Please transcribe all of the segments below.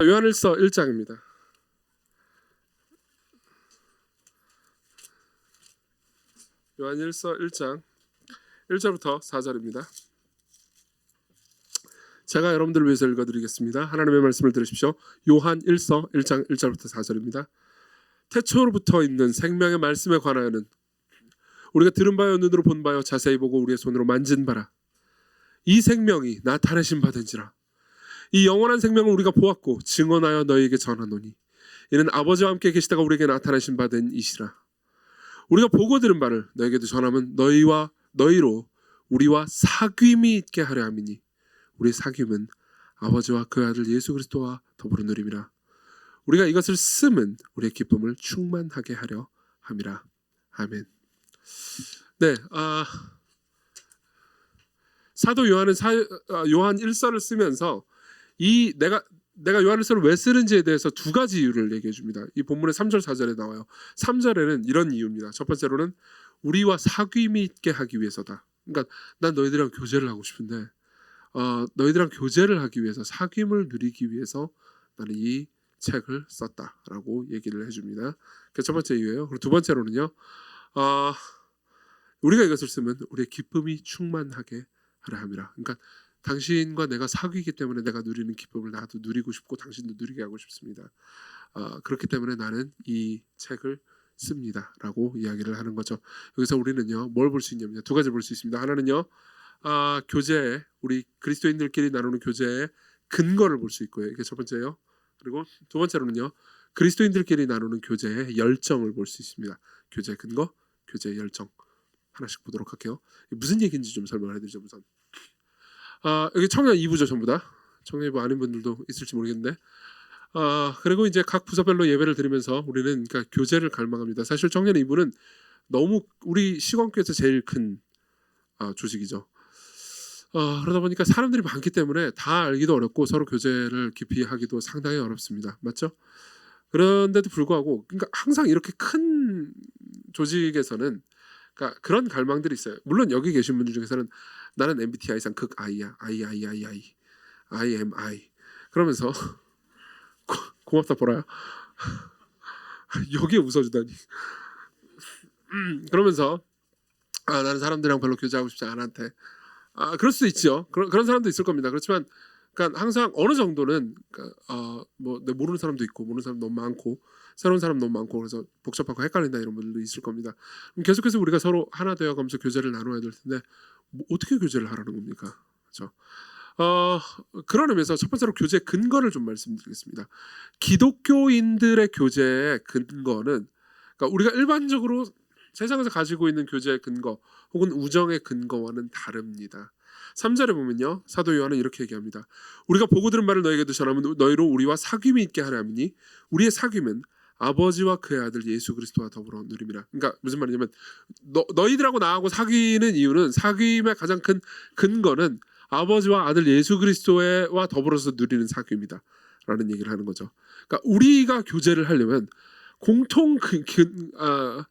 요한일서 1장입니다. 요한일서 1장 1절부터 4절입니다. 제가 여러분들을 위해서 읽어드리겠습니다. 하나님의 말씀을 들으십시오. 요한 1서 1장 1절부터 4절입니다. 태초로부터 있는 생명의 말씀에 관하여는 우리가 들은 바요 눈으로 본 바요 자세히 보고 우리의 손으로 만진 바라 이 생명이 나타내신 바된지라 이 영원한 생명을 우리가 보았고 증언하여 너희에게 전하노니 이는 아버지와 함께 계시다가 우리에게 나타나신 바 된 이시라. 우리가 보고 들은 바를 너에게도 전하면 너희와 너희로 우리와 사귐이 있게 하려 함이니 우리의 사귐은 아버지와 그 아들 예수 그리스도와 더불어 누림이라. 우리가 이것을 쓰면 우리의 기쁨을 충만하게 하려 함이라. 아멘. 네, 아, 사도 요한은 사, 아, 요한 일서를 쓰면서 이 내가 내가 요한일서를 왜 쓰는지에 대해서 두 가지 이유를 얘기해 줍니다. 이 본문의 3절 4절에 나와요. 3절에는 이런 이유입니다. 첫 번째로는 우리와 사귐이 있게 하기 위해서다. 그러니까 난 너희들이랑 교제를 하고 싶은데 어, 너희들이랑 교제를 하기 위해서 사귐을 누리기 위해서 나는 이 책을 썼다라고 얘기를 해줍니다. 그 첫 번째 이유예요. 그리고 두 번째로는요. 어, 우리가 이것을 쓰면 우리의 기쁨이 충만하게 하려 함이라. 그러니까 당신과 내가 사귀기 때문에 내가 누리는 기쁨을 나도 누리고 싶고 당신도 누리게 하고 싶습니다. 어, 그렇기 때문에 나는 이 책을 씁니다라고 이야기를 하는 거죠. 여기서 우리는요 뭘 볼 수 있냐면요 두 가지 볼 수 있습니다. 하나는요 아, 교제 우리 그리스도인들끼리 나누는 교제의 근거를 볼 수 있고요. 이게 첫 번째예요. 그리고 두 번째로는요 그리스도인들끼리 나누는 교제의 열정을 볼 수 있습니다. 교제 근거, 교제 열정 하나씩 보도록 할게요. 무슨 얘기인지 좀 설명을 해드리죠 우선. 아, 여기 청년 2부죠 전부 다. 청년 2부 아닌 분들도 있을지 모르겠는데. 아, 그리고 이제 각 부서별로 예배를 드리면서 우리는 그러니까 교제를 갈망합니다. 사실 청년 2부는 너무 우리 시광교에서 제일 큰 아, 조직이죠. 어, 그러다 보니까 사람들이 많기 때문에 다 알기도 어렵고 서로 교제를 깊이 하기도 상당히 어렵습니다. 맞죠? 그런데도 불구하고 그러니까 항상 이렇게 큰 조직에서는 그러니까 그런 갈망들이 있어요. 물론 여기 계신 분들 중에서는 나는 MBTI상 극 I야. I I I I I am I. 그러면서 고, 고맙다 보라야. 여기에 웃어주다니. 음, 그러면서 아 나는 사람들이랑 별로 교제하고 싶지 않한테. 아 그럴 수 있죠. 그런 그런 사람도 있을 겁니다. 그렇지만 그러니까 항상 어느 정도는 그러니까, 어뭐 모르는 사람도 있고 모르는 사람 너무 많고 새로운 사람 너무 많고 그래서 복잡하고 헷갈린다 이런 분들도 있을 겁니다. 계속해서 우리가 서로 하나 되어 가면서 교제를 나눠야 될 텐데 뭐 어떻게 교제를 하라는 겁니까? 그렇죠? 어, 그런 의미에서 첫 번째로 교제 근거를 좀 말씀드리겠습니다. 기독교인들의 교제의 근거는 그러니까 우리가 일반적으로 세상에서 가지고 있는 교제의 근거 혹은 우정의 근거와는 다릅니다. 3절에 보면요. 사도 요한은 이렇게 얘기합니다. 우리가 보고 들은 말을 너에게도 전하면 너희로 우리와 사귐이 있게 하라니 우리의 사귐은 아버지와 그의 아들 예수 그리스도와 더불어 누림이라. 그러니까 무슨 말이냐면 너, 너희들하고 나하고 사귀는 이유는 사귐의 가장 큰 근거는 아버지와 아들 예수 그리스도와 더불어서 누리는 사귐이다. 라는 얘기를 하는 거죠. 그러니까 우리가 교제를 하려면 공통 그, 그, 아,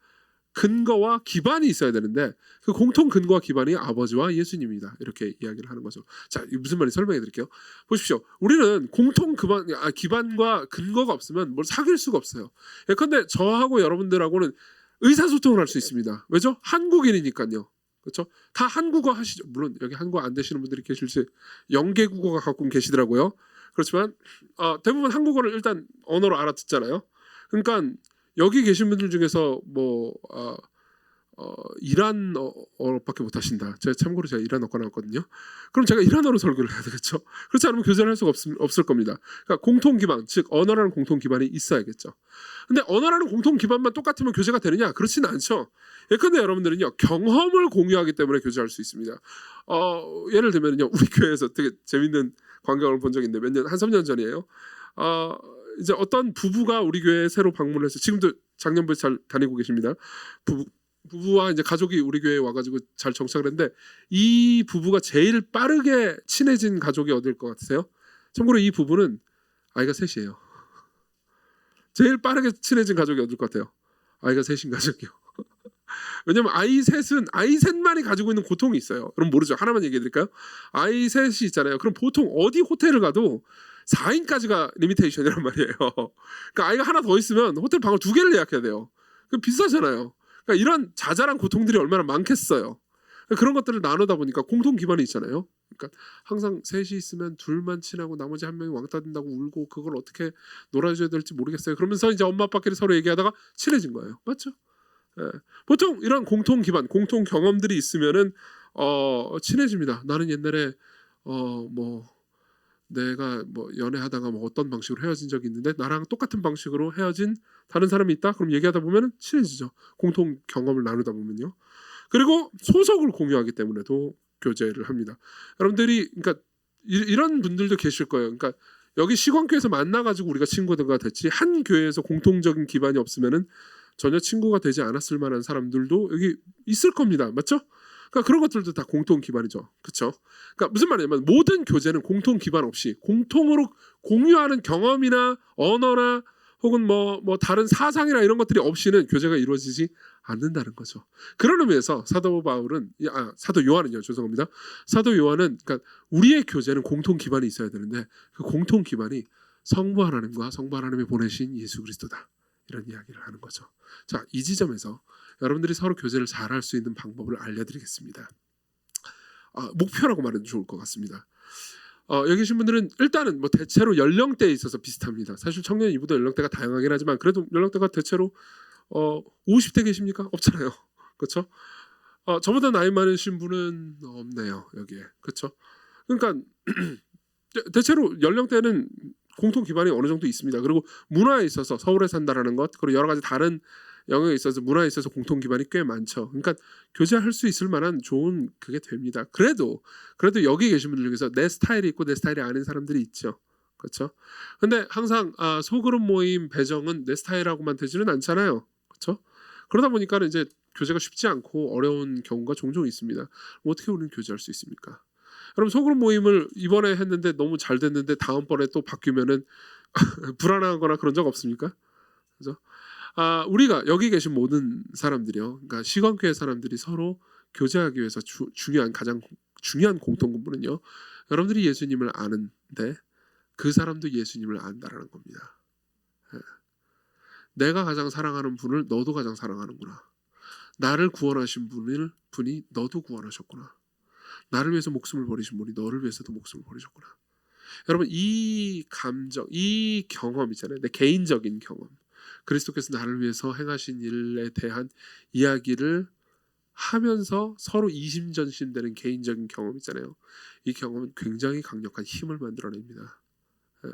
근거와 기반이 있어야 되는데 그 공통 근거와 기반이 아버지와 예수님이다 이렇게 이야기를 하는 거죠. 자, 무슨 말인지 설명해 드릴게요. 보십시오. 우리는 공통 기반, 아, 기반과 근거가 없으면 뭘 사귈 수가 없어요. 예컨대 저하고 여러분들하고는 의사소통을 할 수 있습니다. 왜죠? 한국인이니까요. 그렇죠? 다 한국어 하시죠. 물론 여기 한국어 안 되시는 분들이 계실지 영계 국어가 가끔 계시더라고요. 그렇지만 어, 대부분 한국어를 일단 언어로 알아듣잖아요. 그러니까 여기 계신 분들 중에서 뭐 어, 어, 이란 어밖에 못 하신다. 제가 참고로 제가 이란어과 나왔거든요. 그럼 제가 이란어로 설교를 해야 되겠죠. 그렇지 않으면 교제를 할 수가 없, 없을 겁니다. 그러니까 공통 기반, 즉 언어라는 공통 기반이 있어야겠죠. 근데 언어라는 공통 기반만 똑같으면 교제가 되느냐? 그렇지는 않죠. 예컨대 여러분들은요 경험을 공유하기 때문에 교제할 수 있습니다. 어, 예를 들면요 우리 교회에서 되게 재밌는 광경을 본 적이 있는데 몇 년 한 3년 전이에요. 어, 이제 어떤 부부가 우리 교회에 새로 방문해서 지금도 작년부터 잘 다니고 계십니다. 부부 부부와 이제 가족이 우리 교회에 와가지고 잘 정착을 했는데 이 부부가 제일 빠르게 친해진 가족이 어딜 것 같으세요? 참고로 이 부부는 아이가 셋이에요. 제일 빠르게 친해진 가족이 어딜 것 같아요? 아이가 셋인 가족이요. 왜냐면 아이 셋은 아이 셋만이 가지고 있는 고통이 있어요. 그럼 모르죠. 하나만 얘기해 드릴까요? 아이 셋이 있잖아요. 그럼 보통 어디 호텔을 가도 4인까지가 리미테이션이란 말이에요. 그러니까 아이가 하나 더 있으면 호텔 방을 두 개를 예약해야 돼요. 그 비싸잖아요. 그러니까 이런 자잘한 고통들이 얼마나 많겠어요. 그런 것들을 나누다 보니까 공통 기반이 있잖아요. 그러니까 항상 셋이 있으면 둘만 친하고 나머지 한 명이 왕따 된다고 울고 그걸 어떻게 놀아줘야 될지 모르겠어요. 그러면서 이제 엄마 아빠끼리 서로 얘기하다가 친해진 거예요. 맞죠? 예. 보통 이런 공통 기반, 공통 경험들이 있으면은 어 친해집니다. 나는 옛날에 어뭐 내가 뭐 연애하다가 뭐 어떤 방식으로 헤어진 적이 있는데 나랑 똑같은 방식으로 헤어진 다른 사람이 있다. 그럼 얘기하다 보면은 친해지죠. 공통 경험을 나누다 보면요. 그리고 소속을 공유하기 때문에도 교제를 합니다. 여러분들이 그러니까 이, 이런 분들도 계실 거예요. 그러니까 여기 시광교에서 만나가지고 우리가 친구가 됐지 한 교회에서 공통적인 기반이 없으면은 전혀 친구가 되지 않았을 만한 사람들도 여기 있을 겁니다. 맞죠? 그러니까 그런 것들도 다 공통 기반이죠. 그렇죠? 그러니까 무슨 말이냐면 모든 교제는 공통 기반 없이 공통으로 공유하는 경험이나 언어나 혹은 뭐, 뭐 다른 사상이나 이런 것들이 없이는 교제가 이루어지지 않는다는 거죠. 그런 의미에서 사도 바울은 아 사도 요한은요 죄송합니다. 사도 요한은 그러니까 우리의 교제는 공통 기반이 있어야 되는데 그 공통 기반이 성부 하나님과 성부 하나님이 보내신 예수 그리스도다 이런 이야기를 하는 거죠. 자 이 지점에서 여러분들이 서로 교제를 잘 할 수 있는 방법을 알려드리겠습니다. 아, 목표라고 말해도 좋을 것 같습니다. 어, 여기 계신 분들은 일단은 뭐 대체로 연령대에 있어서 비슷합니다. 사실 청년 이보다 연령대가 다양하긴 하지만 그래도 연령대가 대체로 어 50대 계십니까? 없잖아요. 그렇죠? 어, 저보다 나이 많으신 분은 없네요. 여기에. 그렇죠? 그러니까 대- 대체로 연령대는 공통 기반이 어느 정도 있습니다. 그리고 문화에 있어서 서울에 산다라는 것 그리고 여러 가지 다른 영역에 있어서 문화에 있어서 공통 기반이 꽤 많죠. 그러니까 교제할 수 있을 만한 좋은 그게 됩니다. 그래도 그래도 여기 계신 분들 중에서 내 스타일이 있고 내 스타일이 아닌 사람들이 있죠. 그렇죠? 근데 항상 아, 소그룹 모임 배정은 내 스타일하고만 되지는 않잖아요. 그렇죠? 그러다 보니까 이제 교제가 쉽지 않고 어려운 경우가 종종 있습니다. 그럼 어떻게 우리는 교제할 수 있습니까? 여러분 소그룹 모임을 이번에 했는데 너무 잘 됐는데 다음번에 또 바뀌면은 불안하거나 그런 적 없습니까? 그죠? 아, 우리가 여기 계신 모든 사람들이요. 그러니까 시간교회 사람들이 서로 교제하기 위해서 주, 중요한 가장 중요한 공통분모는요. 여러분들이 예수님을 아는데 그 사람도 예수님을 안다라는 겁니다. 예. 내가 가장 사랑하는 분을 너도 가장 사랑하는구나. 나를 구원하신 분을 분이 너도 구원하셨구나. 나를 위해서 목숨을 버리신 분이 너를 위해서도 목숨을 버리셨구나. 여러분 이 감정, 이 경험 있잖아요. 내 개인적인 경험. 그리스도께서 나를 위해서 행하신 일에 대한 이야기를 하면서 서로 이심전심되는 개인적인 경험 있잖아요. 이 경험은 굉장히 강력한 힘을 만들어냅니다. 예.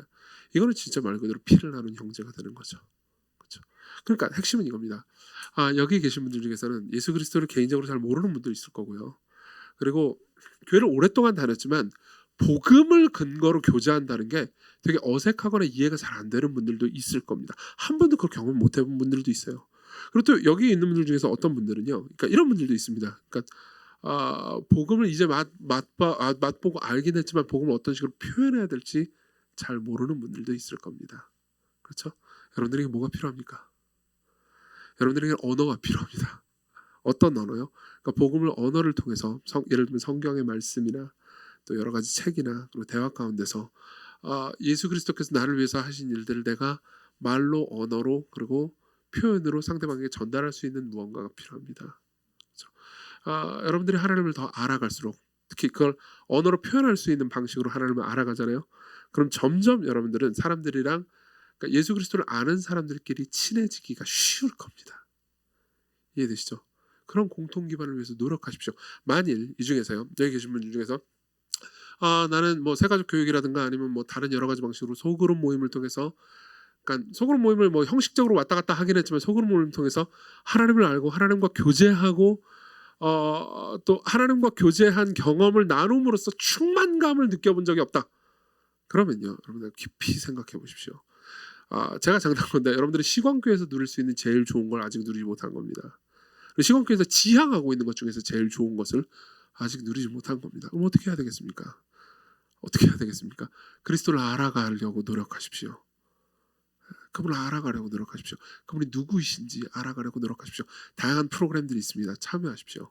이거는 진짜 말 그대로 피를 나눈 형제가 되는 거죠. 그렇죠? 그러니까 핵심은 이겁니다. 아, 여기 계신 분들 중에서는 예수 그리스도를 개인적으로 잘 모르는 분도 있을 거고요. 그리고 교회를 오랫동안 다녔지만 복음을 근거로 교제한다는 게 되게 어색하거나 이해가 잘 안 되는 분들도 있을 겁니다. 한 번도 그걸 경험 못 해본 분들도 있어요. 그리고 또 여기 있는 분들 중에서 어떤 분들은요, 그러니까 이런 분들도 있습니다. 그러니까 아, 복음을 이제 맛 맛봐 아, 맛보고 알긴 했지만 복음을 어떤 식으로 표현해야 될지 잘 모르는 분들도 있을 겁니다. 그렇죠? 여러분들에게 뭐가 필요합니까? 여러분들에게 언어가 필요합니다. 어떤 언어요? 그러니까 복음을 언어를 통해서 성, 예를 들면 성경의 말씀이나 또 여러 가지 책이나 그리고 대화 가운데서 아, 예수 그리스도께서 나를 위해서 하신 일들을 내가 말로 언어로 그리고 표현으로 상대방에게 전달할 수 있는 무언가가 필요합니다. 그렇죠? 아, 여러분들이 하나님을 더 알아갈수록 특히 그걸 언어로 표현할 수 있는 방식으로 하나님을 알아가잖아요. 그럼 점점 여러분들은 사람들이랑 그러니까 예수 그리스도를 아는 사람들끼리 친해지기가 쉬울 겁니다. 이해되시죠? 그런 공통 기반을 위해서 노력하십시오. 만일 이 중에서요 여기 계신 분 중에서 아 나는 뭐 새가족 교육이라든가 아니면 뭐 다른 여러 가지 방식으로 소그룹 모임을 통해서 그러니까 소그룹 모임을 뭐 형식적으로 왔다 갔다 하긴 했지만 소그룹 모임을 통해서 하나님을 알고 하나님과 교제하고 어, 또 하나님과 교제한 경험을 나눔으로써 충만감을 느껴본 적이 없다. 그러면요 여러분들 깊이 생각해 보십시오. 아, 제가 장담한 건데 여러분들이 시광교에서 누릴 수 있는 제일 좋은 걸 아직 누리지 못한 겁니다. 시광교에서 지향하고 있는 것 중에서 제일 좋은 것을 아직 누리지 못한 겁니다. 그럼 어떻게 해야 되겠습니까? 어떻게 해야 되겠습니까? 그리스도를 알아가려고 노력하십시오. 그분을 알아가려고 노력하십시오. 그분이 누구이신지 알아가려고 노력하십시오. 다양한 프로그램들이 있습니다. 참여하십시오.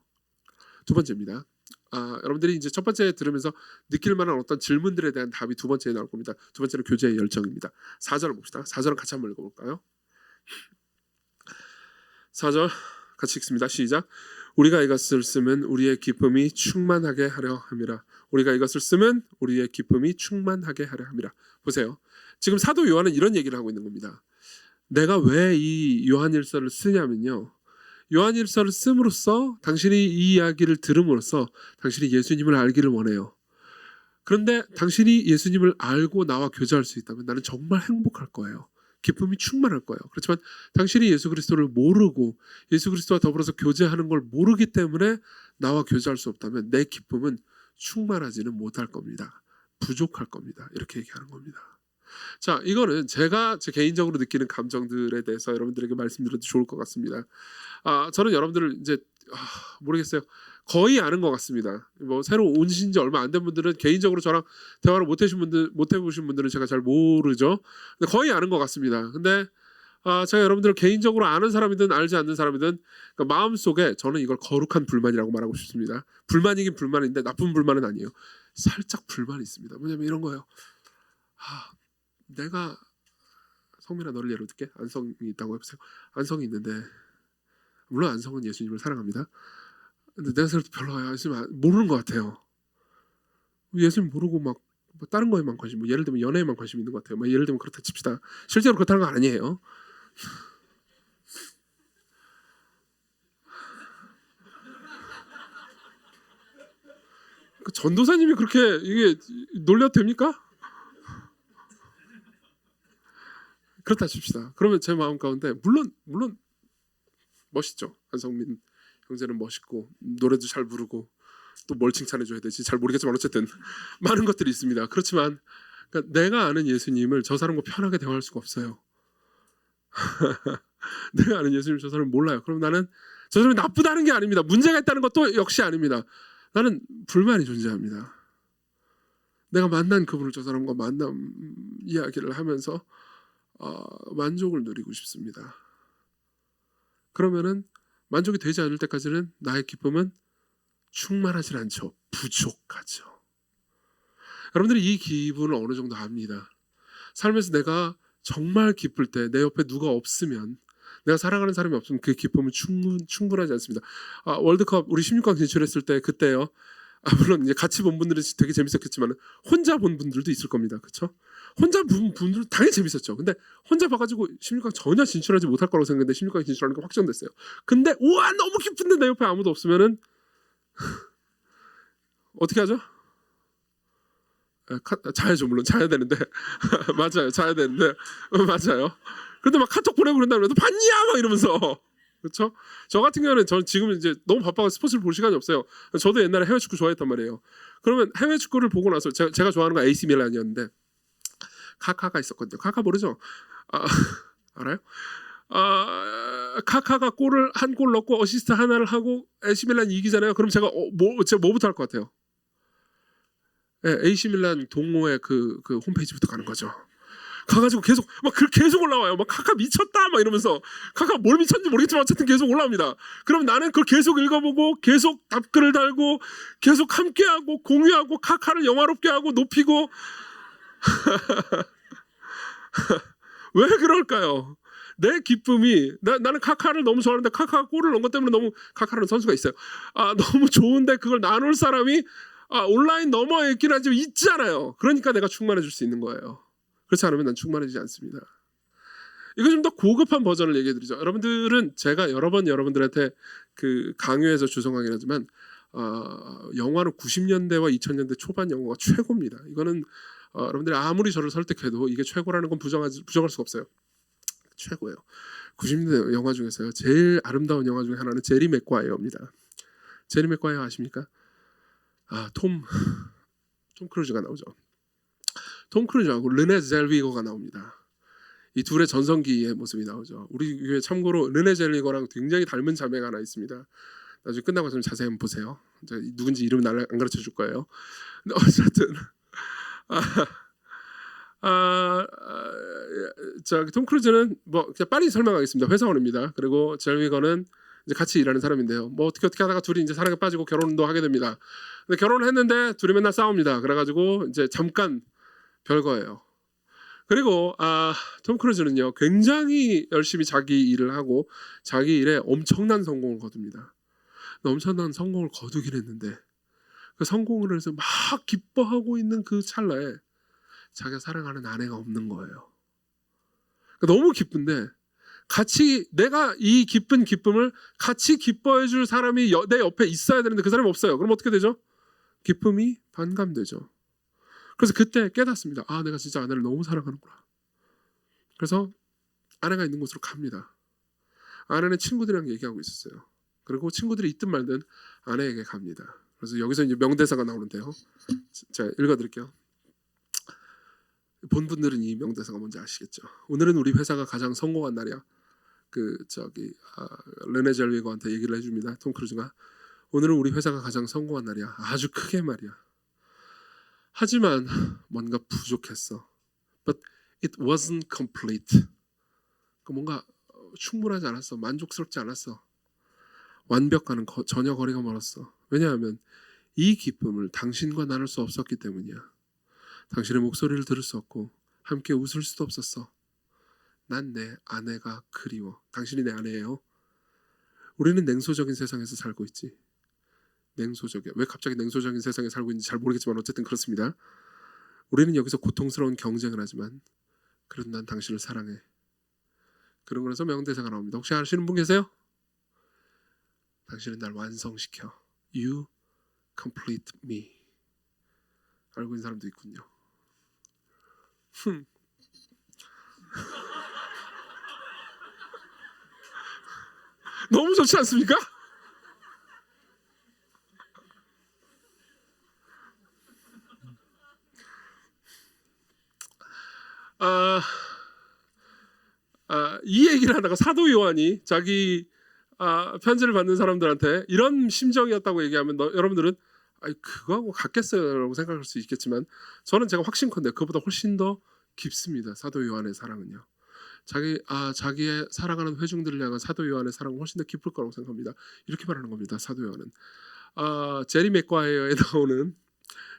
두 번째입니다. 아, 여러분들이 이제 첫 번째 들으면서 느낄 만한 어떤 질문들에 대한 답이 두 번째에 나올 겁니다. 두 번째는 교제의 열정입니다. 4절을 봅시다. 4절을 같이 한번 읽어볼까요? 4절 같이 읽습니다. 시작. 우리가 이것을 쓰면 우리의 기쁨이 충만하게 하려 함이라. 우리가 이것을 쓰면 우리의 기쁨이 충만하게 하려 함이라. 보세요. 지금 사도 요한은 이런 얘기를 하고 있는 겁니다. 내가 왜 이 요한일서를 쓰냐면요. 요한일서를 씀으로써 당신이 이 이야기를 들음으로써 당신이 예수님을 알기를 원해요. 그런데 당신이 예수님을 알고 나와 교제할 수 있다면 나는 정말 행복할 거예요. 기쁨이 충만할 거예요. 그렇지만 당신이 예수 그리스도를 모르고 예수 그리스도와 더불어서 교제하는 걸 모르기 때문에 나와 교제할 수 없다면 내 기쁨은 충만하지는 못할 겁니다. 부족할 겁니다. 이렇게 얘기하는 겁니다. 자, 이거는 제가 제 개인적으로 느끼는 감정들에 대해서 여러분들에게 말씀드려도 좋을 것 같습니다. 아, 저는 여러분들을 이제 아, 모르겠어요. 거의 아는 것 같습니다. 뭐 새로 오신 지 얼마 안 된 분들은 개인적으로 저랑 대화를 못 해신 분들 못 해보신 분들은 제가 잘 모르죠. 근데 거의 아는 것 같습니다. 근데 아, 제가 여러분들을 개인적으로 아는 사람이든 알지 않는 사람이든 그 마음 속에 저는 이걸 거룩한 불만이라고 말하고 싶습니다. 불만이긴 불만인데 나쁜 불만은 아니에요. 살짝 불만이 있습니다. 뭐냐면 이런 거예요. 아, 내가 성민아 너를 예로 들게 안성이 있다고 해보세요. 안성이 있는데 물론 안성은 예수님을 사랑합니다. 근데 내가 생각해도 별로 예수님 안- 모르는 것 같아요. 예수님 모르고 막뭐 다른 거에만 관심, 뭐 예를 들면 연애에만 관심 있는 것 같아요. 뭐 예를 들면 그렇다 칩시다. 실제로 그렇다는 거 아니에요. 그 전도사님이 그렇게 이게 놀려도 됩니까? 그렇다 칩시다. 그러면 제 마음 가운데 물론 물론 멋있죠. 한성민 형제는 멋있고 노래도 잘 부르고 또 뭘 칭찬해 줘야 되지 잘 모르겠지만 어쨌든 많은 것들이 있습니다. 그렇지만 그러니까 내가 아는 예수님을 저 사람과 편하게 대화할 수가 없어요. 내가 아는 예수님 저 사람 몰라요. 그럼 나는 저 사람이 나쁘다는 게 아닙니다. 문제가 있다는 것도 역시 아닙니다. 나는 불만이 존재합니다. 내가 만난 그분을 저 사람과 만남 이야기를 하면서 어, 만족을 누리고 싶습니다. 그러면은 만족이 되지 않을 때까지는 나의 기쁨은 충만하지 않죠. 부족하죠. 여러분들이 이 기분을 어느 정도 압니다. 삶에서 내가 정말 기쁠 때 내 옆에 누가 없으면 내가 사랑하는 사람이 없으면 그 기쁨은 충분 충분하지 않습니다. 아, 월드컵 우리 16강 진출했을 때 그때요. 아, 물론 이제 같이 본 분들은 되게 재밌었겠지만 혼자 본 분들도 있을 겁니다. 그렇죠? 혼자 본 분들 당연히 재밌었죠. 근데 혼자 봐가지고 16강 전혀 진출하지 못할 거라고 생각했는데 16강 진출하는 게 확정됐어요. 근데 우와 너무 기쁜데 내 옆에 아무도 없으면은 어떻게 하죠? 에, 카, 자야죠 물론 자야 되는데 맞아요 자야 되는데 어, 맞아요. 근데 막 카톡 보내고 그런다면 너 봤냐 막 이러면서 그렇죠? 저 같은 경우는 저는 지금 이제 너무 바빠서 스포츠를 볼 시간이 없어요. 저도 옛날에 해외 축구 좋아했단 말이에요. 그러면 해외 축구를 보고 나서 제가, 제가 좋아하는 건 AC 밀란이었는데 카카가 있었거든요. 카카 모르죠? 아, 알아요? 아, 카카가 골을 한 골 넣고 어시스트 하나를 하고 AC 밀란 이기잖아요. 그럼 제가 어, 뭐 제가 뭐부터 할 것 같아요? 네, AC 밀란 동호회 그, 그 홈페이지부터 가는 거죠. 가가지고 계속 막 그 계속 올라와요. 막 카카 미쳤다 막 이러면서 카카 뭘 미쳤는지 모르겠지만 어쨌든 계속 올라옵니다. 그럼 나는 그걸 계속 읽어보고 계속 답글을 달고 계속 함께하고 공유하고 카카를 영화롭게 하고 높이고 왜 그럴까요? 내 기쁨이 나, 나는 카카를 너무 좋아하는데 카카가 골을 넣은 것 때문에 너무 카카라는 선수가 있어요. 아 너무 좋은데 그걸 나눌 사람이 아, 온라인 너머에 있긴 하지만 있잖아요. 그러니까 내가 충만해질 수 있는 거예요. 그렇지 않으면 난 충만해지지 않습니다. 이거 좀 더 고급한 버전을 얘기해 드리죠. 여러분들은 제가 여러 번 여러분들한테 그 강요해서 죄송하긴 하지만 어, 영화는 90년대와 2000년대 초반 영화가 최고입니다. 이거는 어, 여러분들이 아무리 저를 설득해도 이게 최고라는 건 부정하지, 부정할 수가 없어요. 최고예요. 90년대 영화 중에서요 제일 아름다운 영화 중에 하나는 제리 맥과이어입니다. 제리 맥과이어 아십니까? 아 톰 톰 크루즈가 나오죠. 톰 크루즈하고 르네 젤비거가 나옵니다. 이 둘의 전성기의 모습이 나오죠. 우리 교회 참고로 르네 젤리거랑 굉장히 닮은 자매가 하나 있습니다. 나중에 끝나고 좀 자세히 한번 보세요. 누군지 이름 안 가르쳐 줄 거예요. 근데 어쨌든 아, 아, 아, 자, 톰 크루즈는 뭐 그냥 빨리 설명하겠습니다. 회사원입니다. 그리고 젤위거는 이제 같이 일하는 사람인데요. 뭐 어떻게 어떻게 하다가 둘이 이제 사랑에 빠지고 결혼도 하게 됩니다. 근데 결혼을 했는데 둘이 맨날 싸웁니다. 그래가지고 이제 잠깐 별거예요. 그리고 아, 톰 크루즈는요 굉장히 열심히 자기 일을 하고 자기 일에 엄청난 성공을 거둡니다. 엄청난 성공을 거두긴 했는데 그 성공을 해서 막 기뻐하고 있는 그 찰나에 자기가 사랑하는 아내가 없는 거예요. 그러니까 너무 기쁜데 같이 내가 이 기쁜 기쁨을 같이 기뻐해 줄 사람이 여- 내 옆에 있어야 되는데 그 사람이 없어요. 그럼 어떻게 되죠? 기쁨이 반감되죠. 그래서 그때 깨닫습니다. 아, 내가 진짜 아내를 너무 사랑하는구나. 그래서 아내가 있는 곳으로 갑니다. 아내는 친구들이랑 얘기하고 있었어요. 그리고 친구들이 있든 말든 아내에게 갑니다. 그래서 여기서 이제 명대사가 나오는데요. 제가 읽어드릴게요. 본 분들은 이 명대사가 뭔지 아시겠죠? 오늘은 우리 회사가 가장 성공한 날이야. 그 저기 아, 레네 젤위거한테 얘기를 해줍니다. 톰 크루즈가 오늘은 우리 회사가 가장 성공한 날이야. 아주 크게 말이야. 하지만 뭔가 부족했어. But it wasn't complete. 그 뭔가 충분하지 않았어. 만족스럽지 않았어. 완벽과는 거- 전혀 거리가 멀었어. 왜냐하면 이 기쁨을 당신과 나눌 수 없었기 때문이야. 당신의 목소리를 들을 수 없고 함께 웃을 수도 없었어. 난 내 아내가 그리워. 당신이 내 아내예요. 우리는 냉소적인 세상에서 살고 있지. 냉소적이야. 왜 갑자기 냉소적인 세상에 살고 있는지 잘 모르겠지만 어쨌든 그렇습니다. 우리는 여기서 고통스러운 경쟁을 하지만 그래도 난 당신을 사랑해. 그런 거에서 명대사가 나옵니다. 혹시 아시는 분 계세요? 당신은 날 완성시켜. You complete me. 알고 있는 사람도 있군요. 흠. 너무 좋지 않습니까? 아, 아, 이 얘기를 하다가 사도 요한이 자기 아, 편지를 받는 사람들한테 이런 심정이었다고 얘기하면 너, 여러분들은 아이 그거하고 같겠어요라고 생각할 수 있겠지만 저는 제가 확신컨대 그보다 훨씬 더 깊습니다. 사도 요한의 사랑은요. 자기 아 자기의 사랑하는 회중들을 향한 사도 요한의 사랑은 훨씬 더 깊을 거라고 생각합니다. 이렇게 말하는 겁니다. 사도 요한은 아 제리 맥과이어에 나오는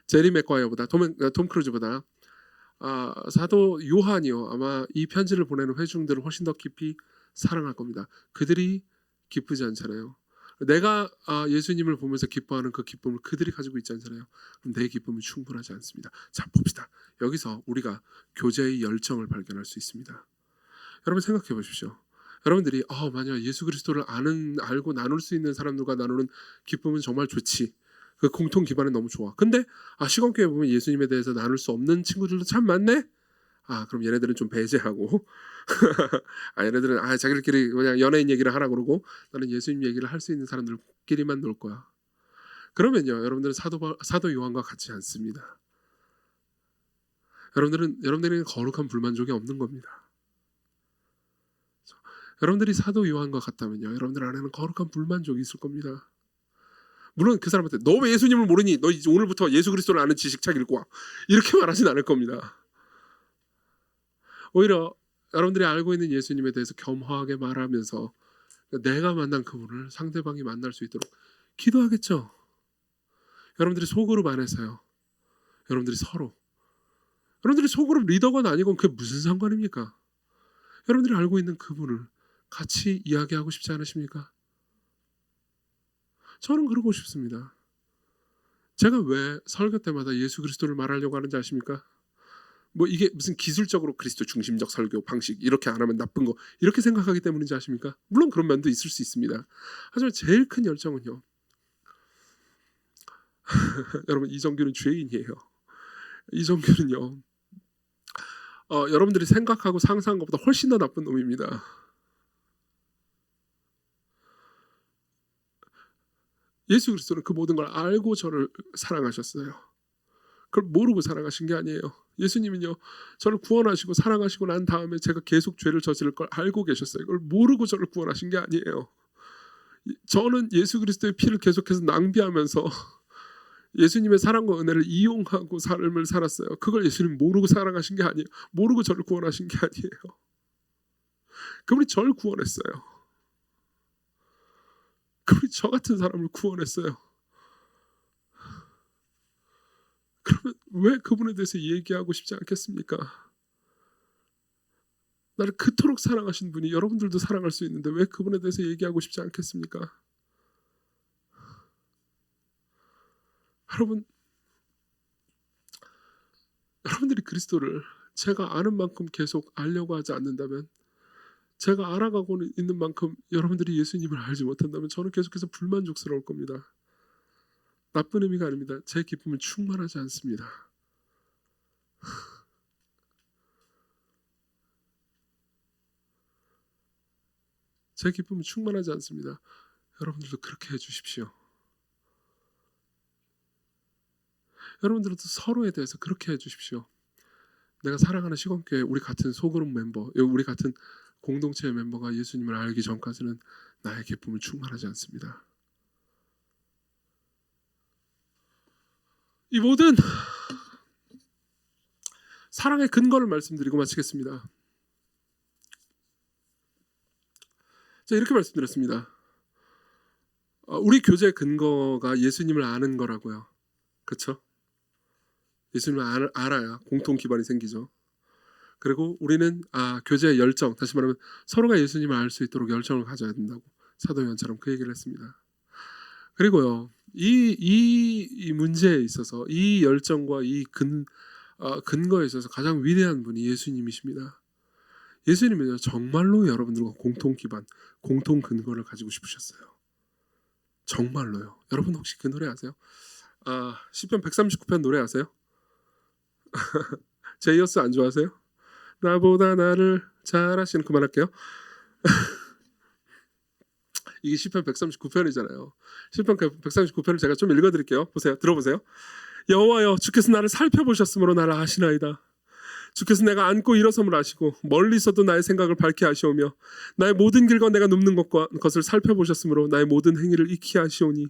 제리 맥과이어보다 톰, 톰 크루즈보다 아 사도 요한이요 아마 이 편지를 보내는 회중들을 훨씬 더 깊이 사랑할 겁니다. 그들이 기쁘지 않잖아요. 내가 아, 예수님을 보면서 기뻐하는 그 기쁨을 그들이 가지고 있지 않잖아요. 그럼 내 기쁨은 충분하지 않습니다. 자 봅시다. 여기서 우리가 교제의 열정을 발견할 수 있습니다. 여러분 생각해 보십시오. 여러분들이 아 만약 예수 그리스도를 아는 알고 나눌 수 있는 사람들과 나누는 기쁨은 정말 좋지. 그 공통 기반은 너무 좋아. 근데 아 시간교회 보면 예수님에 대해서 나눌 수 없는 친구들도 참 많네. 아 그럼 얘네들은 좀 배제하고 아 얘네들은 아 자기들끼리 그냥 연예인 얘기를 하라 그러고 나는 예수님 얘기를 할 수 있는 사람들끼리만 놀 거야. 그러면요 여러분들은 사도 바- 사도 요한과 같지 않습니다. 여러분들은 여러분들에게 거룩한 불만족이 없는 겁니다. 여러분들이 사도 요한과 같다면요 여러분들 안에는 거룩한 불만족이 있을 겁니다. 물론 그 사람한테 너 왜 예수님을 모르니? 너 이제 오늘부터 예수 그리스도를 아는 지식 책 읽고 와. 이렇게 말하진 않을 겁니다. 오히려 여러분들이 알고 있는 예수님에 대해서 겸허하게 말하면서 내가 만난 그분을 상대방이 만날 수 있도록 기도하겠죠. 여러분들이 소그룹 안에서요. 여러분들이 서로 여러분들이 소그룹 리더건 아니건 그게 무슨 상관입니까? 여러분들이 알고 있는 그분을 같이 이야기하고 싶지 않으십니까? 저는 그러고 싶습니다. 제가 왜 설교 때마다 예수 그리스도를 말하려고 하는지 아십니까? 뭐 이게 무슨 기술적으로 그리스도 중심적 설교 방식 이렇게 안 하면 나쁜 거 이렇게 생각하기 때문인지 아십니까? 물론 그런 면도 있을 수 있습니다. 하지만 제일 큰 열정은요. 여러분 이정규는 죄인이에요. 이정규는요. 어, 여러분들이 생각하고 상상한 것보다 훨씬 더 나쁜 놈입니다. 예수 그리스도는 그 모든 걸 알고 저를 사랑하셨어요. 그걸 모르고 사랑하신 게 아니에요. 예수님은요, 저를 구원하시고 사랑하시고 난 다음에 제가 계속 죄를 저지를 걸 알고 계셨어요. 그걸 모르고 저를 구원하신 게 아니에요. 저는 예수 그리스도의 피를 계속해서 낭비하면서 예수님의 사랑과 은혜를 이용하고 삶을 살았어요. 그걸 예수님 모르고 사랑하신 게 아니에요. 모르고 저를 구원하신 게 아니에요. 그분이 저를 구원했어요. 그분이 저 같은 사람을 구원했어요. 그러면 왜 그분에 대해서 얘기하고 싶지 않겠습니까? 나를 그토록 사랑하신 분이 여러분들도 사랑할 수 있는데 왜 그분에 대해서 얘기하고 싶지 않겠습니까? 여러분, 여러분들이 그리스도를 제가 아는 만큼 계속 알려고 하지 않는다면, 제가 알아가고 있는 만큼 여러분들이 예수님을 알지 못한다면 저는 계속해서 불만족스러울 겁니다. 나쁜 의미가 아닙니다. 제 기쁨은 충만하지 않습니다. 제 기쁨은 충만하지 않습니다. 여러분들도 그렇게 해주십시오. 여러분들도 서로에 대해서 그렇게 해주십시오. 내가 사랑하는 시건교회 우리 같은 소그룹 멤버, 우리 같은 공동체 의 멤버가 예수님을 알기 전까지는 나의 기쁨은 충만하지 않습니다. 이 모든 사랑의 근거를 말씀드리고 마치겠습니다. 자 이렇게 말씀드렸습니다. 어, 우리 교제 근거가 예수님을 아는 거라고요. 그렇죠? 예수님을 알, 알아야 공통 기반이 생기죠. 그리고 우리는 아 교제의 열정, 다시 말하면 서로가 예수님을 알 수 있도록 열정을 가져야 된다고 사도 요한처럼 그 얘기를 했습니다. 그리고요 이, 이, 이 문제에 있어서 이 열정과 이 근, 어, 근거에 있어서 가장 위대한 분이 예수님이십니다. 예수님은요 정말로 여러분들과 공통 기반, 공통 근거를 가지고 싶으셨어요. 정말로요. 여러분 혹시 그 노래 아세요? 아 시편 139편 노래 아세요? 제이어스 안 좋아하세요? 나보다 나를 잘 아시는 그만할게요. 이게 시편 139편이잖아요. 시편 139편을 제가 좀 읽어드릴게요. 보세요. 들어보세요. 여호와여 주께서 나를 살펴보셨으므로 나를 아시나이다. 주께서 내가 앉고 일어섬을 아시고 멀리서도 나의 생각을 밝게 하시오며 나의 모든 길과 내가 눕는 것과 것을 살펴보셨으므로 나의 모든 행위를 익히 하시오니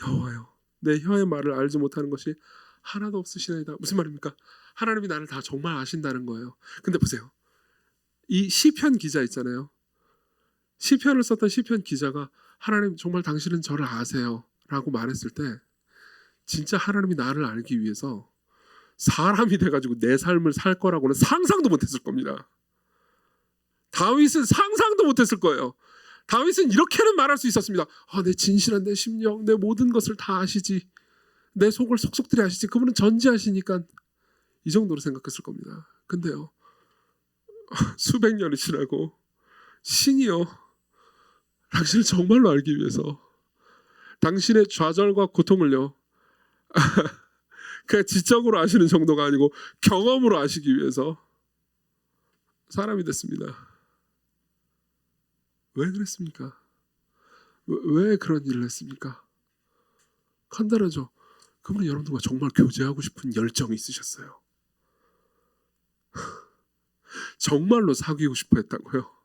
여호와여 내 혀의 말을 알지 못하는 것이 하나도 없으시나이다. 무슨 말입니까? 하나님이 나를 다 정말 아신다는 거예요. 근데 보세요. 이 시편 기자 있잖아요. 시편을 썼던 시편 기자가 하나님 정말 당신은 저를 아세요라고 말했을 때 진짜 하나님이 나를 알기 위해서 사람이 돼가지고 내 삶을 살 거라고는 상상도 못했을 겁니다. 다윗은 상상도 못했을 거예요. 다윗은 이렇게는 말할 수 있었습니다. 아, 내 진실한 내 심령, 내 모든 것을 다 아시지. 내 속을 속속들이 아시지. 그분은 전지하시니까 이 정도로 생각했을 겁니다. 근데요, 수백 년이 지나고 신이요, 당신을 정말로 알기 위해서 당신의 좌절과 고통을요, 그냥 지적으로 아시는 정도가 아니고 경험으로 아시기 위해서 사람이 됐습니다. 왜 그랬습니까? 왜, 왜 그런 일을 했습니까? 간단하죠. 그분은 여러분들과 정말 교제하고 싶은 열정이 있으셨어요. 정말로 사귀고 싶어 했다고요.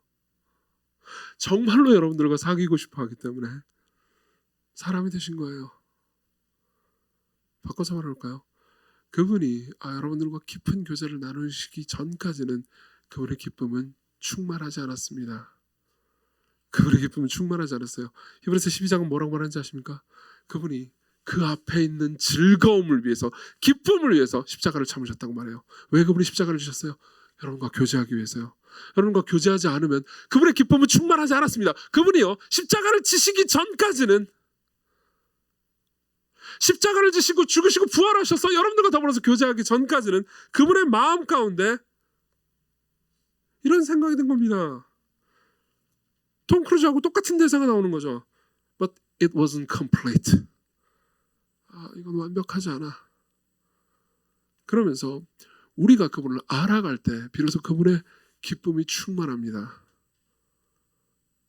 정말로 여러분들과 사귀고 싶어 하기 때문에 사람이 되신 거예요. 바꿔서 말할까요? 그분이 아, 여러분들과 깊은 교제를 나누시기 전까지는 그분의 기쁨은 충만하지 않았습니다. 그분의 기쁨은 충만하지 않았어요. 히브리서 12장은 뭐라고 말하는지 아십니까? 그분이 그 앞에 있는 즐거움을 위해서 기쁨을 위해서 십자가를 참으셨다고 말해요. 왜 그분이 십자가를 지셨어요? 여러분과 교제하기 위해서요. 여러분과 교제하지 않으면 그분의 기쁨은 충만하지 않았습니다. 그분이요 십자가를 지시기 전까지는 십자가를 지시고 죽으시고 부활하셔서 여러분들과 더불어서 교제하기 전까지는 그분의 마음 가운데 이런 생각이 든 겁니다. 톰 크루즈하고 똑같은 대사가 나오는 거죠. But it wasn't complete. 아, 이건 완벽하지 않아. 그러면서 우리가 그분을 알아갈 때 비로소 그분의 기쁨이 충만합니다.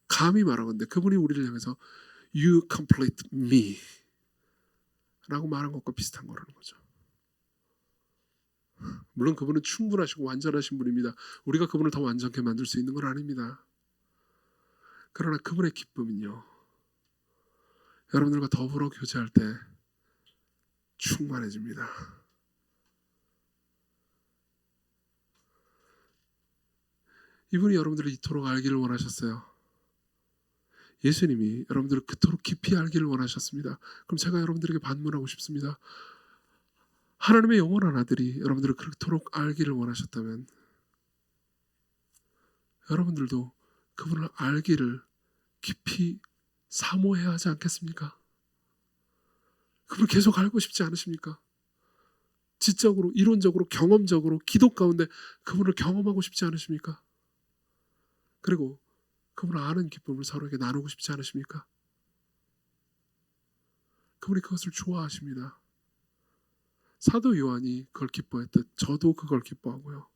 감히 말하건대 그분이 우리를 향해서 You complete me 라고 말한 것과 비슷한 거라는 거죠. 물론 그분은 충분하시고 완전하신 분입니다. 우리가 그분을 더 완전케 만들 수 있는 건 아닙니다. 그러나 그분의 기쁨은요. 여러분들과 더불어 교제할 때 충만해집니다. 이분이 여러분들을 이토록 알기를 원하셨어요. 예수님이 여러분들을 그토록 깊이 알기를 원하셨습니다. 그럼 제가 여러분들에게 반문하고 싶습니다. 하나님의 영원한 아들이 여러분들을 그토록 알기를 원하셨다면 여러분들도 그분을 알기를 깊이 사모해야 하지 않겠습니까? 그분을 계속 알고 싶지 않으십니까? 지적으로, 이론적으로, 경험적으로, 기도 가운데 그분을 경험하고 싶지 않으십니까? 그리고 그분을 아는 기쁨을 서로에게 나누고 싶지 않으십니까? 그분이 그것을 좋아하십니다. 사도 요한이 그걸 기뻐했듯 저도 그걸 기뻐하고요.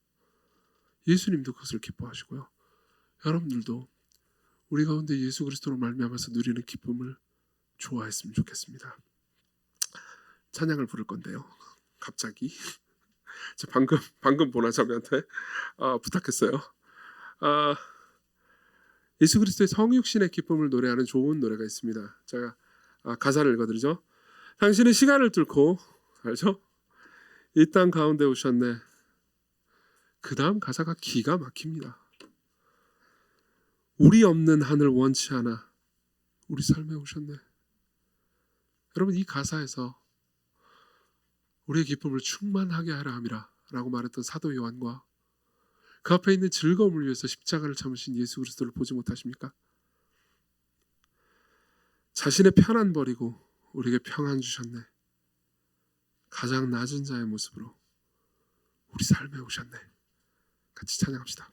예수님도 그것을 기뻐하시고요. 여러분들도 우리 가운데 예수 그리스도로 말미암아서 누리는 기쁨을 좋아했으면 좋겠습니다. 찬양을 부를 건데요. 갑자기 저 방금 방금 보나 자매한테 아, 부탁했어요. 아, 예수 그리스도의 성육신의 기쁨을 노래하는 좋은 노래가 있습니다. 제가 아, 가사를 읽어드리죠. 당신은 시간을 뚫고 알죠? 이 땅 가운데 오셨네. 그 다음 가사가 기가 막힙니다. 우리 없는 하늘 원치 않아 우리 삶에 오셨네. 여러분 이 가사에서 우리의 기쁨을 충만하게 하라 함이라 라고 말했던 사도 요한과 그 앞에 있는 즐거움을 위해서 십자가를 참으신 예수 그리스도를 보지 못하십니까? 자신의 편안 버리고 우리에게 평안 주셨네. 가장 낮은 자의 모습으로 우리 삶에 오셨네. 같이 찬양합시다.